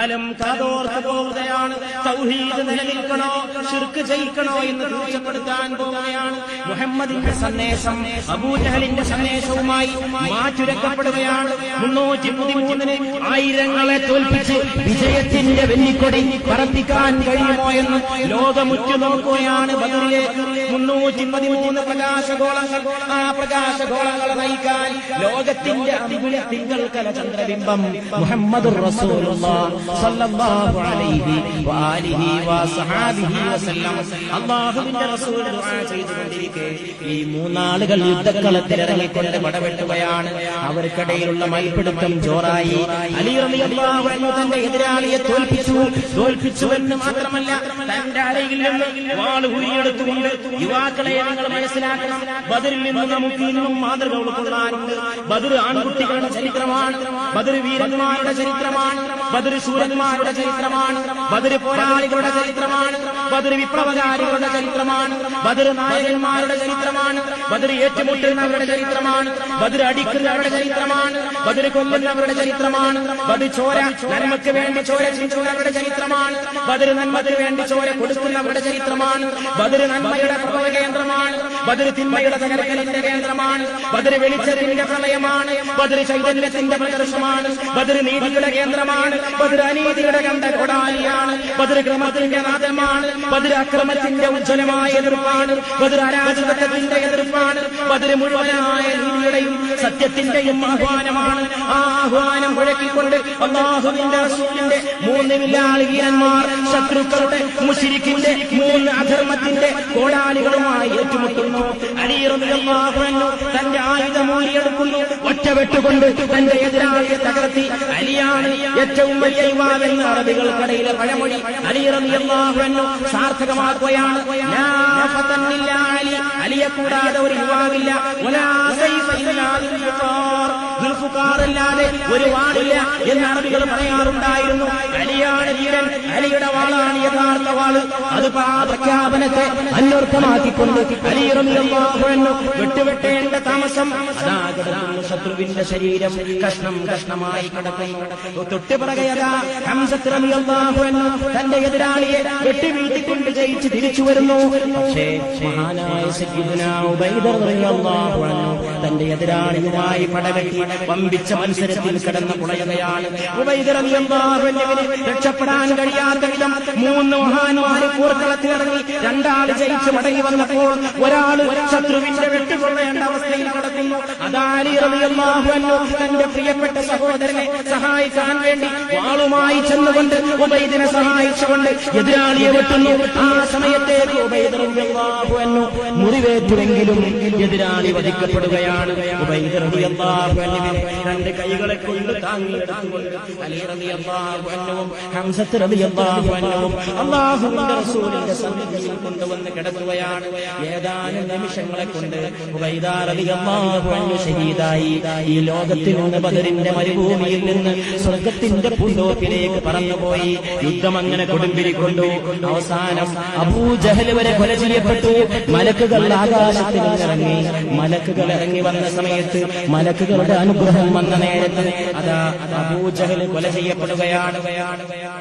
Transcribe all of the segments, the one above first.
കാലം കാതോർത്ത് പോവുകയാണ്. തൗഹീദ് നിലനിൽക്കണോ? ശിർക്ക് ജയിക്കണോ എന്ന് തീർച്ചപ്പെടുത്താൻ പോവുകയാണ്. മുഹമ്മദിന്റെ സന്ദേശം അബൂജഹലിന്റെ സന്ദേശവുമായി മാറ്റുരക്കപ്പെടുകയാണ്. മുന്നൂറ്റി പതിമൂന്നിന് ആയിരങ്ങളെ തോൽപ്പിച്ച് വിജയത്തിന്റെ വെല്ലിക്കൊടി പറപ്പിക്കാൻ കഴിയുമോ എന്ന് ലോകമുറ്റു നോക്കുകയാണ് ബദറിലെ മുന്നൂറ്റി പതിമൂന്ന് പ്രകാശഗോളങ്ങൾ. ആ പ്രകാശഗോളങ്ങൾ നയിക്കാൻ ലോകത്തിന്റെ അടിപൊളി തിങ്കൾ ചന്ദ്രബിംബം മുഹമ്മദ് സല്ലല്ലാഹു അലൈഹി വആലിഹി വസഹാബിഹി വസല്ലം. അല്ലാഹുവിന്റെ റസൂൽ ദുആ ചെയ്തുകൊണ്ടിരിക്കെ. ഈ മൂന്നാളുകൾ യുദ്ധക്കളത്തിലിറങ്ങിക്കൊണ്ട് പടവെട്ടുകയാണ് അവർക്കിടയിലുള്ള മൽപിടുത്തം ജോറായി. അലി റളിയല്ലാഹു അൻഹു തന്റെ എതിരാളിയെ തോൽപ്പിച്ചു. തോൽപ്പിച്ചു എന്ന് മാത്രമല്ല തന്റെ അരയിൽ നിന്ന് വാൾ ഉരിയെടുത്തുകൊണ്ട് യുവാക്കളെ നിങ്ങൾ മനസ്സിലാക്കണം. ബദറിൽ നിന്ന് നമുക്ക് ഇന്നും മാതൃക ഉൾക്കൊള്ളാനുണ്ട് ബദർ ആൺകുട്ടികളുടെ ചരിത്രമാണ്. ബദർ വീരന്മാരുടെ ചരിത്രമാണ്. ബദർ ശൂരന്മാരുടെ ചരിത്രമാണ്. ബദർ പോരാളികളുടെ ചരിത്രമാണ്. ബദർ വിപ്ലവകാരികളുടെ ചരിത്രമാണ്. ബദർ നായകന്മാരുടെ ചരിത്രമാണ്. ബദർ ഏറ്റുമുട്ടുന്നവരുടെ ചരിത്രമാണ്. ബദർ അടിക്കുന്നവരുടെ ചരിത്രമാണ്. ബദർ കൊല്ലുന്നവരുടെ ചരിത്രമാണ്. ബദർ ചോര നന്മയ്ക്ക് വേണ്ടി ചോര ചിന്തുന്നവരുടെ ചരിത്രമാണ്. ബദർ നന്മയ്ക്ക് വേണ്ടി ചോര കൊടുക്കുന്നവരുടെ ചരിത്രമാണ്. ബദർ നന്മയുടെ പ്രഭവ കേന്ദ്രമാണ്. ബദർ തിന്മയുടെ തകർക്കലിന്റെ കേന്ദ്രമാണ്. ബദർ വെളിച്ചത്തിന്റെ പ്രളയമാണ്. ബദർ ചൈതന്യത്തിന്റെ പ്രദർശനമാണ്. ബദർ നീതിയുടെ കേന്ദ്രമാണ്. ബദർ അനീതിയുടെ കണ്ട കൊടാലിയാണ്. ബദർ നാദമാണ് അക്രമത്തിന്റെ ഉജ്ജ്വലമായ എതിർപ്പാണ്. ബദർ അരാജകത്വത്തിന്റെ എതിർപ്പാണ്. ബദർ മുഴുവനായ നീതിയുടെയും സത്യത്തിന്റെയും ആഹ്വാനമാണ്. ആ ആഹ്വാനം മുഴക്കിക്കൊണ്ട് അള്ളാഹുവിന്റെ റസൂലിന്റെ മൂന്ന് വില്ലാളികീരന്മാർ ശത്രുക്കളുടെ മുഷിരിക്കിന്റെ മൂന്ന് അധർമ്മത്തിന്റെ കോടാലികളുമായി ഏറ്റുമുട്ടുന്നു. അലിയറുന്നു തന്റെ ആയുധം ഊരിയെടുക്കുന്നു ഒറ്റവെട്ടുകൊണ്ട് തന്റെ എതിരാളിയെ തകർത്തി. അലിയാണ് ഏറ്റവും വലിയ യുവാവെന്ന് അറബികൾക്കിടയിലെ പഴമൊഴി സാർത്ഥകമാക്കുകയാണ്. അലിയെ കൂടാതെ ഒരു യുവാവില്ല. ദുൽഫുഖാറല്ലാതെ ഒരു വാളില്ല എന്ന് അറബികൾ പറയാറുണ്ടായിരുന്നു. അലിയാണ് വീരൻ അലിയുടെ വാളാണ് യഥാർത്ഥ വാൾ. അത് ആ പ്രഖ്യാപനത്തെ അന്വർത്ഥമാക്കിക്കൊണ്ട് അലിയറിയാഹുവന്നു വിട്ടുവിട്ടേണ്ട താമസം. അതാ കിടക്കുന്നു ശത്രുവിന്റെ ശരീരം. കഷ്ണം കഷ്ണമായി കിടക്കുന്നു തൊട്ട് പറകയതാ ഹംസത്തിറമിയല്ലാഹുവന്നു തന്റെ എതിരാളിയെ വെട്ടിവീഴ്ത്തിക്കൊണ്ട് ജയിച്ച് തിരിച്ചു വരുന്നു. പക്ഷേ മഹാനായ സയ്യിദുന ഉബൈദർ തന്റെ എതിരാളിയുമായി പടവെട്ടി വമ്പിച്ച മത്സരത്തിൽ കിടന്ന് അൻഹുവിന് രക്ഷപ്പെടാൻ കഴിയാത്ത വിധം മൂന്ന് മഹാന്മാര് പൂർക്കളത്തിലിറങ്ങി രണ്ടാൾ ജയിച്ച് മടങ്ങി വന്നപ്പോൾ ഒരാൾ ശത്രുവിന്റെ വെട്ടുകൊള്ളേണ്ട അവസ്ഥയിൽ കിടക്കുന്നു അതാലി റളിയല്ലാഹു അൻഹു തന്റെ പ്രിയപ്പെട്ട സഹോദരനെ സഹായിക്കാൻ വേണ്ടി വാളുമായി ചെന്നുകൊണ്ട് ഉബൈദിനെ സഹായിച്ചുകൊണ്ട് എതിരാളിയെ വെട്ടുന്നു. ആ സമയത്തേക്ക് ഉബൈദ് മുറിവേറ്റുവെങ്കിലും എതിരാളി വധിക്കപ്പെടുകയാണ്. ഉബൈദ് രണ്ട് കൈകളെ കൊണ്ട് താങ്ങിയെടുത്തുകൊണ്ട് അലി റളിയല്ലാഹു അൻഹുവും ഹംസത്ത് റളിയല്ലാഹു അൻഹുവും അല്ലാഹുവിന്റെ റസൂലിന്റെ സന്നിധിയിൽ കൊണ്ടുവന്ന് കിടത്തുകയാണ് ഏതാനും നിമിഷങ്ങളെ കൊണ്ട് ഉബൈദ റളിയല്ലാഹു അൻഹു ഷഹീദായി ഈ ലോകത്തിൽ നിന്ന് ബദറിന്റെ മരുഭൂമിയിൽ നിന്ന് സ്വർഗത്തിന്റെ പൂന്തോപ്പിലേക്ക് പറന്നുപോയി. യുദ്ധം അങ്ങനെ കൊടുമ്പിരി കൊണ്ടു. അവസാനം അബൂജഹൽ വരെ കൊല ചെയ്യപ്പെട്ടു. മലക്കുകൾ ആകാശത്തിൽ ഇറങ്ങി മലക്കുകൾ ഇറങ്ങി വന്ന സമയത്ത് മലക്കുകളുടെ അനുഗ്രഹം വന്ന നേരത്ത് അതാ അബൂജഹൽ കൊല ചെയ്യപ്പെടുകയാണ്.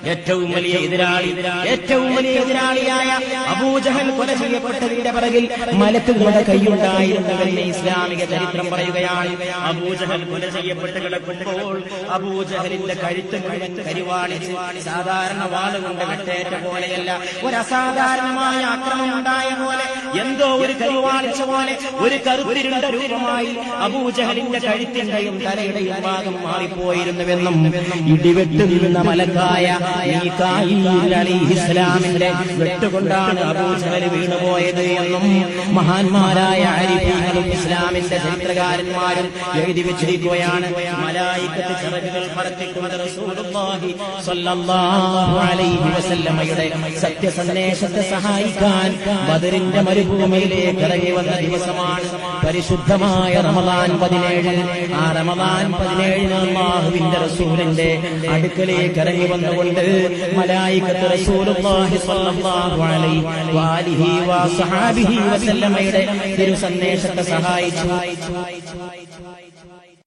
ഏറ്റവും വലിയ എതിരാളി ഏറ്റവും വലിയ എതിരാളിയായ അബൂജഹൽ കൊല ചെയ്യപ്പെട്ടതിന്റെ പിറകിൽ മലക്കുകളുടെ കൈയുണ്ടായിരുന്നവരിലെ ഇസ്ലാമിക ചരിത്രം പറയുകയാണ്. അബൂജഹൽ കൊല ചെയ്യപ്പെട്ട് കിടക്കുമ്പോൾ അബൂജഹലിന്റെ കഴുത്ത് മുഴുവൻ കരിവാളിച്ച് സാധാരണ വാളുകൊണ്ട് വെട്ടേറ്റ പോലെയല്ല. ഒരു അസാധാരണമായ ആക്രമണം ഉണ്ടായ പോലെ എന്തോ ഒരു കരിവാളിച്ച പോലെ ഒരു കറുത്തിരുണ്ട രൂപമായി അബൂജഹലിന്റെ കഴുത്തിന്റെയും തലയുടെയും ഭാഗം മാറിപ്പോയിരുന്നുവെന്നും ഇടിവെട്ട് നിന്ന മലക്കായ ഇസ്ലാമിന്റെ വെട്ടുകൊണ്ടാണ് അബൂജഹൽ വീണുപോയത് എന്നും മഹാന്മാരായ അരിഫീങ്ങളും ഇസ്ലാമിന്റെ ചരിത്രകാരന്മാരും എഴുതി വെച്ചിരിക്കുകയാണ് മലായിക്കത്ത് ചിറകുകൾ പറത്തിക്കുന്നത് വസല്ലമയുടെ സത്യസന്ദേശത്തെ സഹായിക്കാൻ ബദറിന്റെ മരുഭൂമിയിലേക്ക് ഇറങ്ങി വന്ന ദിവസമാണ് പരിശുദ്ധമായ റമദാൻ പതിനേഴ് ആ അടുക്കലേക്ക് ഇറങ്ങി വന്നുകൊണ്ട് മലായിക്കത്ത് റസൂലുള്ളാഹി സ്വല്ലല്ലാഹു അലൈഹി വസഹാബിഹി വസല്ലമയുടെ സന്ദേശത്തെ സഹായിച്ചു.